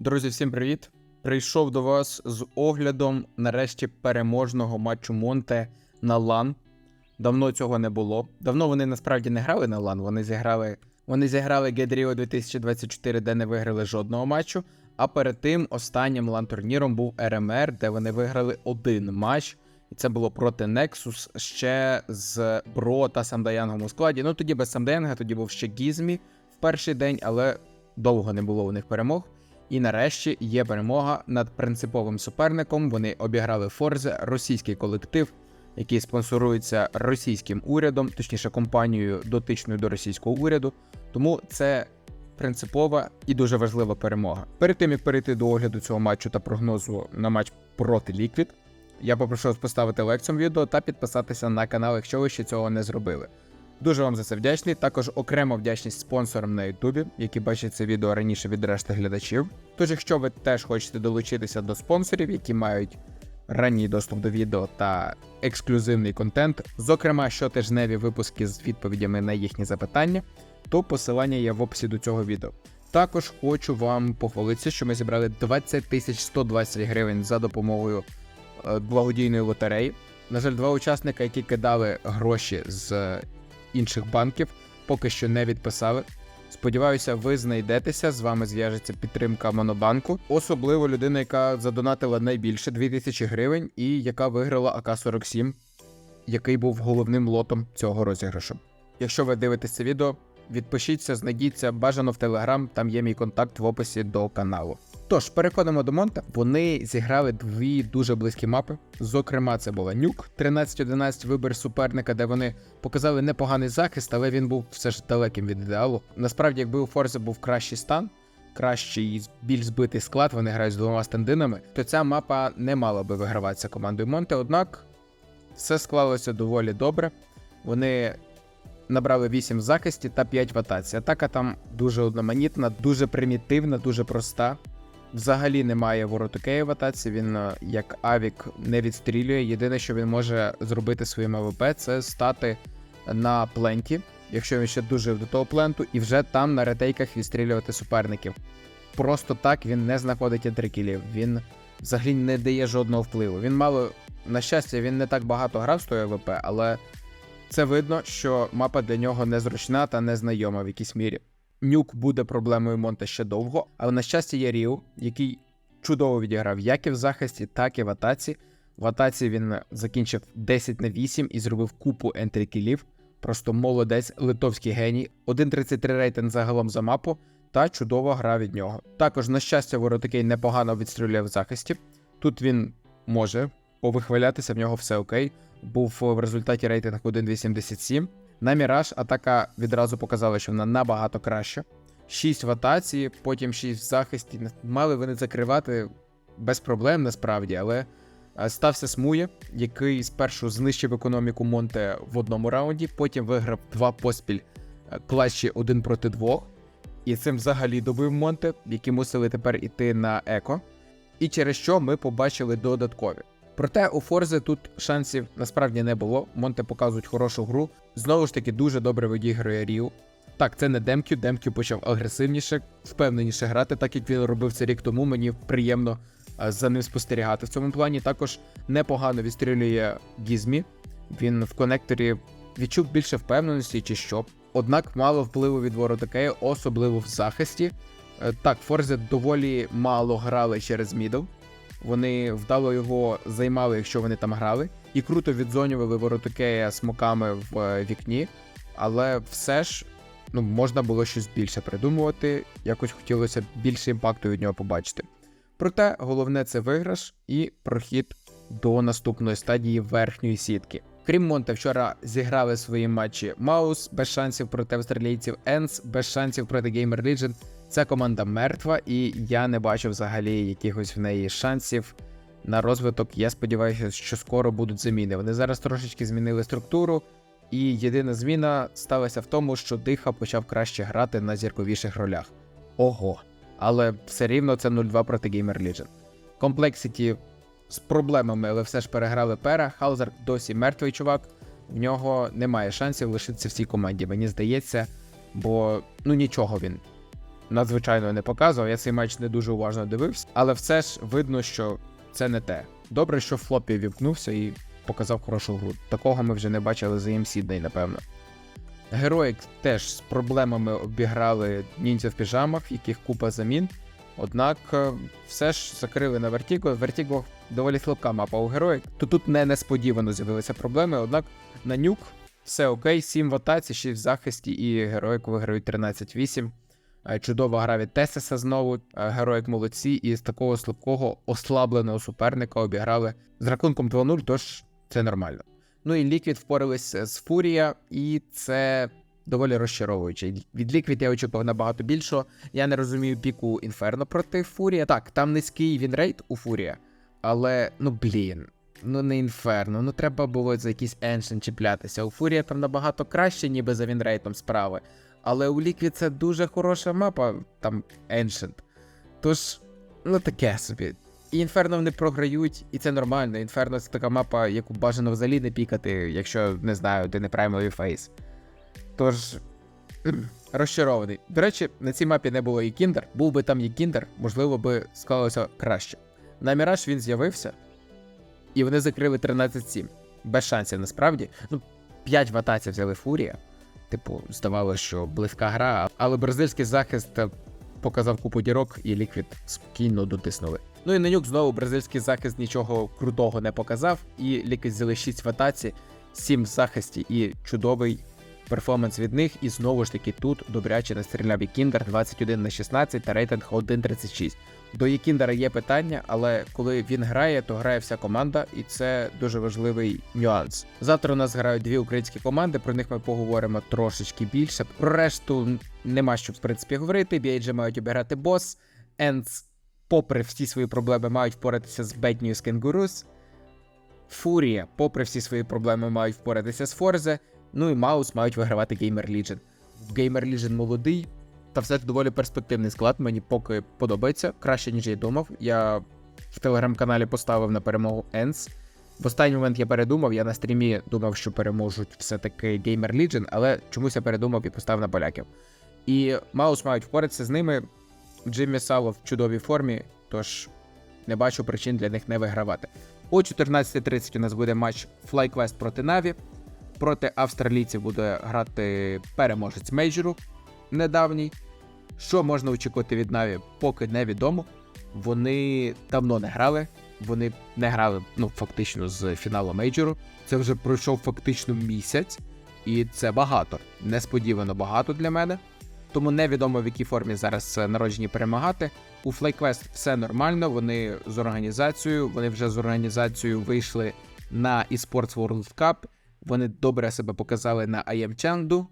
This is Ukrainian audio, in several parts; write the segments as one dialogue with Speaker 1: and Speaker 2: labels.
Speaker 1: Друзі, всім привіт! Прийшов до вас з оглядом нарешті переможного матчу Монте на Лан. Давно цього не було. Давно вони насправді не грали на Лан. Вони зіграли. Вони зіграли Гедріо 2024, де не виграли жодного матчу. А перед тим останнім лан турніром був РМР, де вони виграли один матч. І це було проти Nexus ще з Бро та Самдаянгом у складі. Ну тоді без Самдаянга, тоді був ще Гізмі в перший день, але довго не було у них перемог. І нарешті є перемога над принциповим суперником. Вони обіграли Форзе, російський колектив, який спонсорується російським урядом, точніше компанією дотичною до російського уряду. Тому це принципова і дуже важлива перемога. Перед тим як перейти до огляду цього матчу та прогнозу на матч проти Ліквід, я попрошу вас поставити лайк цьому відео та підписатися на канал, якщо ви ще цього не зробили. Дуже вам за це вдячний. Також окрема вдячність спонсорам на Ютубі, які бачать це відео раніше від решти глядачів. Тож, якщо ви теж хочете долучитися до спонсорів, які мають ранній доступ до відео та ексклюзивний контент, зокрема щотижневі випуски з відповідями на їхні запитання, то посилання є в описі до цього відео. Також хочу вам похвалитися, що ми зібрали 20 тисяч 120 гривень за допомогою е, благодійної лотереї. На жаль, два учасника, які кидали гроші з інших банків, поки що не відписали. Сподіваюся, ви знайдетеся. З вами зв'яжеться підтримка Монобанку. Особливо людина, яка задонатила найбільше 2000 гривень, і яка виграла АК-47, який був головним лотом цього розіграшу. Якщо ви дивитесь це відео, відпишіться, знайдіться бажано в Телеграм, там є мій контакт в описі до каналу. Тож, переходимо до Монта. Вони зіграли дві дуже близькі мапи. Зокрема, це була Нюк 13-11 вибір суперника, де вони показали непоганий захист, але він був все ж далеким від ідеалу. Насправді, якби у Форза був кращий стан, кращий, і більш збитий склад, вони грають з двома стендинами, то ця мапа не мала би виграватися командою Монте. Однак все склалося доволі добре. Вони набрали 8 в захисті та 5 в атаці. Атака там дуже одноманітна, дуже примітивна, дуже проста. Взагалі немає воротокея в атаці, він е, як Авік не відстрілює. Єдине, що він може зробити своїм АВП, це стати на пленті, якщо він ще дуже до того пленту, і вже там на ретейках відстрілювати суперників. Просто так він не знаходить інтрикілів, він взагалі не дає жодного впливу. Він мало, на щастя, він не так багато грав з тою АВП, але це видно, що мапа для нього незручна та незнайома в якійсь мірі. Нюк буде проблемою Монте ще довго, але на щастя є Ріу, який чудово відіграв як і в захисті, так і в атаці. В атаці він закінчив 10 на 8 і зробив купу ентрікілів. Просто молодець, литовський геній, 1.33 рейтинг загалом за мапу, та чудова гра від нього. Також, на щастя, Воротикей непогано відстріляє в захисті. Тут він може повихвалятися, в нього все окей. Був в результаті рейтинг 1.87. На Міраж атака відразу показала, що вона набагато краща. 6 в атаці, потім 6 в захисті. Мали вони закривати без проблем насправді, але е, стався Смує, який спершу знищив економіку Монте в одному раунді, потім виграв два поспіль е, клатчі один проти двох. І цим взагалі добив Монте, які мусили тепер іти на еко. І через що ми побачили додаткові. Проте у Форзи тут шансів насправді не було. Монте показують хорошу гру. Знову ж таки, дуже добре відігрує Ріу. Так, це не Демкю. Демкю почав агресивніше, впевненіше грати, так як він робив це рік тому. Мені приємно за ним спостерігати. В цьому плані також непогано відстрілює Гізмі. Він в конекторі відчув більше впевненості чи що. Однак мало впливу від воротакею, особливо в захисті. Е, Так, Форзи доволі мало грали через мідл. Вони вдало його займали, якщо вони там грали, і круто відзонювали воротокея смоками в е, вікні, але все ж ну, можна було щось більше придумувати, якось хотілося більше імпакту від нього побачити. Проте головне це виграш і прохід до наступної стадії верхньої сітки. Крім Монте, вчора зіграли свої матчі Маус без шансів проти австралійців, Енс без шансів проти Gamer Legion. Ця команда мертва, і я не бачу взагалі якихось в неї шансів на розвиток. Я сподіваюся, що скоро будуть заміни. Вони зараз трошечки змінили структуру, і єдина зміна сталася в тому, що Диха почав краще грати на зірковіших ролях. Ого! Але все рівно це 0-2 проти Gamer Legion. Complexity з проблемами, але все ж переграли пера. Халзар досі мертвий чувак. В нього немає шансів лишитися в цій команді, мені здається, бо ну нічого він надзвичайно не показував. Я цей матч не дуже уважно дивився, але все ж видно, що це не те. Добре, що Флопі вімкнувся і показав хорошу гру. Такого ми вже не бачили за ЄМ Сідней, напевно. Героїк теж з проблемами обіграли ніндзя в піжамах, яких купа замін. Однак е, все ж закрили на Вертіго. Вертіго доволі слабка мапа у героїк. То тут не несподівано з'явилися проблеми. Однак на нюк все окей, 7 в атаці, 6 в захисті, і героїк виграють 13-8. Е, Чудова гра від Тесеса знову. Е, Героїк молодці, і з такого слабкого ослабленого суперника обіграли з рахунком 2-0, тож це нормально. Ну і Ліквід впорались з Фурія, і це доволі розчаровуюче. Від Ліквід я очікував набагато більшого. Я не розумію піку Інферно проти Фурія. Так, там низький вінрейт у Фурія, але ну блін. Ну не інферно, ну треба було за якийсь еншен чіплятися. У Фурія там набагато краще, ніби за вінрейтом справи. Але у Ліквід це дуже хороша мапа, там Ancient. Тож, ну таке собі. І Інферно вони програють, і це нормально. Інферно це така мапа, яку бажано взагалі не пікати, якщо не знаю, ти не праймовий фейс. Тож. Розчарований. До речі, на цій мапі не було і Кіндер. Був би там і Кіндер, можливо би склалося краще. На Міраж він з'явився, і вони закрили 13-7. Без шансів насправді. Ну, 5 в атаці взяли Фурія. Типу, здавалося, що близька гра, але бразильський захист е, показав купу дірок, і Ліквід спокійно дотиснули. Ну і на нюк знову бразильський захист нічого крутого не показав, і Ліквід взяли 6 в атаці, 7 в захисті і чудовий перформанс від них. І знову ж таки тут добряче настріляв і Кіндер 21 на 16 та рейтинг 1.36. До Єкіндера є питання, але коли він грає, то грає вся команда, і це дуже важливий нюанс. Завтра у нас грають дві українські команди. Про них ми поговоримо трошечки більше. Про решту нема що в принципі говорити. BHG мають обіграти бос. Ends, попри всі свої проблеми, мають впоратися з Бетнію з Кенгурус. Фурія, попри всі свої проблеми, мають впоратися з Форзе. Ну і Маус мають вигравати Gamer Legion. Gamer Legion молодий, та все це доволі перспективний склад. Мені поки подобається, краще, ніж я думав. Я в телеграм-каналі поставив на перемогу Ends. В останній момент я передумав, я на стрімі думав, що переможуть все-таки Gamer Legion, але чомусь я передумав і поставив на поляків. І Маус мають впоратися з ними. Джиммі Сало в чудовій формі, тож не бачу причин для них не вигравати. О 14.30 у нас буде матч FlyQuest проти Na'Vi. Проти австралійців буде грати переможець мейджору недавній. Що можна очікувати від Наві, поки невідомо. Вони давно не грали. Вони не грали ну, фактично з фіналу мейджору. Це вже пройшов фактично місяць, і це багато. Несподівано багато для мене. Тому невідомо в якій формі зараз народжені перемагати. У FlyQuest все нормально. Вони з організацією. Вони вже з організацією вийшли на eSports World Cup. Вони добре себе показали на Chengdu.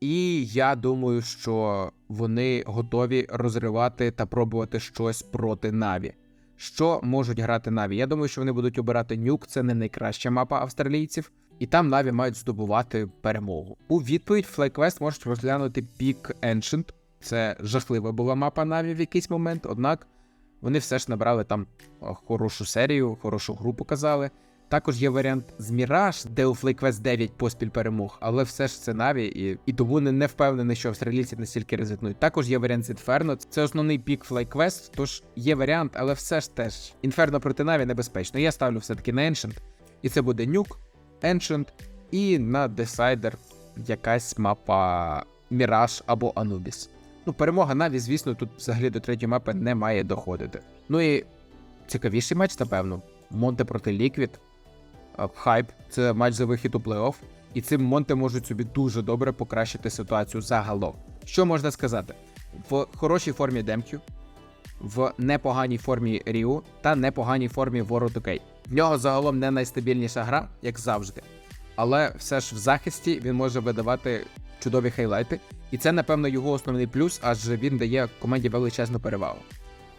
Speaker 1: І я думаю, що вони готові розривати та пробувати щось проти Наві. Що можуть грати Наві? Я думаю, що вони будуть обирати нюк, це не найкраща мапа австралійців, і там Наві мають здобувати перемогу. У відповідь FlyQuest можуть розглянути пік Ancient. Це жахлива була мапа Наві в якийсь момент, однак вони все ж набрали там хорошу серію, хорошу гру показали. Також є варіант з Міраж, де у FlyQuest 9 поспіль перемог, але все ж це Наві, і, і тому не, не впевнений, що австралійці настільки ризикнуть. Також є варіант з Inferno, це основний пік FlyQuest, тож є варіант, але все ж теж Inferno проти Наві небезпечно. Я ставлю все-таки на Ancient, і це буде Nuke, Ancient, і на Decider якась мапа Міраж або Anubis. Ну, перемога Наві, звісно, тут взагалі до третьої мапи не має доходити. Ну і цікавіший матч, напевно. Монте проти Ліквід. Хайп це матч за вихід у плей-офф, і цим Монте можуть собі дуже добре покращити ситуацію загалом. Що можна сказати? В хорошій формі Демкю, в непоганій формі Ріу та непоганій формі OK. В нього загалом не найстабільніша гра, як завжди. Але все ж в захисті він може видавати чудові хайлайти, і це, напевно, його основний плюс, адже він дає команді величезну перевагу.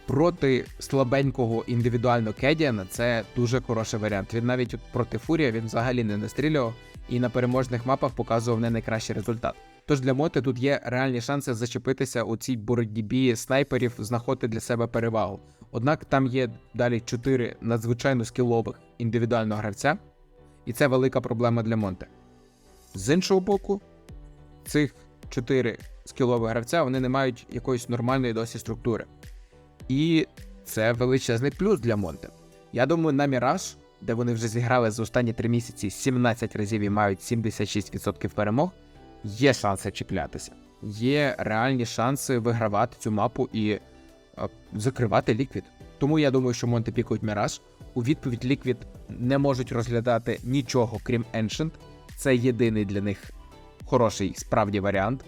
Speaker 1: Проти слабенького індивідуально Кедіана це дуже хороший варіант. Він навіть проти Фурія він взагалі не настрілював і на переможних мапах показував не найкращий результат. Тож для Моти тут є реальні шанси зачепитися у цій боротьбі снайперів, знаходити для себе перевагу. Однак там є далі чотири надзвичайно скілових індивідуального гравця, і це велика проблема для Монте. З іншого боку, цих чотири скілового гравця, вони не мають якоїсь нормальної досі структури. І це величезний плюс для Монте. Я думаю, на Міраж, де вони вже зіграли за останні 3 місяці 17 разів і мають 76% перемог, є шанси чіплятися. Є реальні шанси вигравати цю мапу і е, закривати ліквід. Тому я думаю, що Монте пікують Міраж. У відповідь Ліквід не можуть розглядати нічого, крім Ancient. Це єдиний для них хороший справді варіант.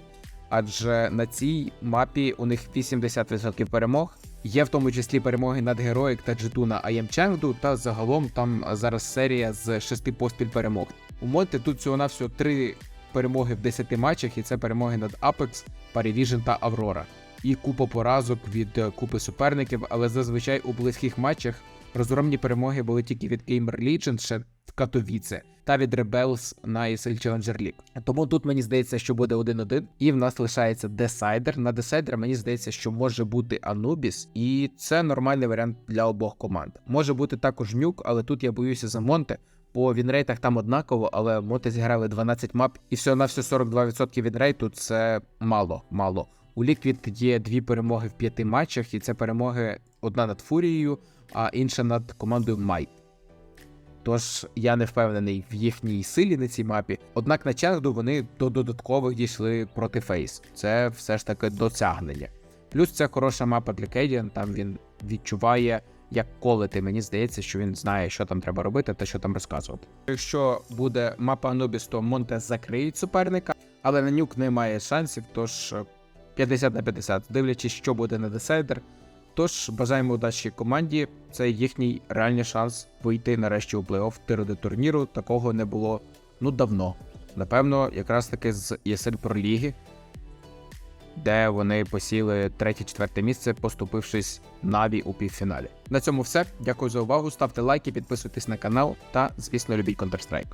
Speaker 1: Адже на цій мапі у них 80% перемог. Є в тому числі перемоги над Героїк та Джетуна Аєм Ченгду, та загалом там зараз серія з шести поспіль перемог. У Монте тут всього навсього три перемоги в 10 матчах, і це перемоги над Apex, Парівіжен та Аврора. І купа поразок від е, купи суперників, але зазвичай у близьких матчах розгромні перемоги були тільки від Gamer Legion ще в Катовіце та від Rebels на ESL Challenger League. Тому тут мені здається, що буде 1-1, і в нас лишається Десайдер. На Десайдер мені здається, що може бути Анубіс, і це нормальний варіант для обох команд. Може бути також нюк, але тут я боюся за Монте. По вінрейтах там однаково, але Монте зіграли 12 мап, і всього на все 42% вінрейту це мало, мало. У Liquid є дві перемоги в п'яти матчах, і це перемоги одна над Фурією, а інша над командою Might. Тож я не впевнений в їхній силі на цій мапі. Однак на Ченгду вони до додаткових дійшли проти Фейс. Це все ж таки досягнення. Плюс це хороша мапа для Кейдіан, там він відчуває, як колити. Мені здається, що він знає, що там треба робити та що там розказувати. Якщо буде мапа Анубіс, то Монте закриють суперника, але на нюк немає шансів, тож е, 50 на 50, дивлячись, що буде на десайдер. Тож бажаємо удачі команді. Це їхній реальний шанс вийти нарешті у плей-офф тироди турніру. Такого не було ну давно. Напевно, якраз таки з ESL Pro Ліги, де вони посіли третє-четверте місце, поступившись Наві у півфіналі. На цьому все. Дякую за увагу. Ставте лайки, підписуйтесь на канал та, звісно, любіть Counter-Strike.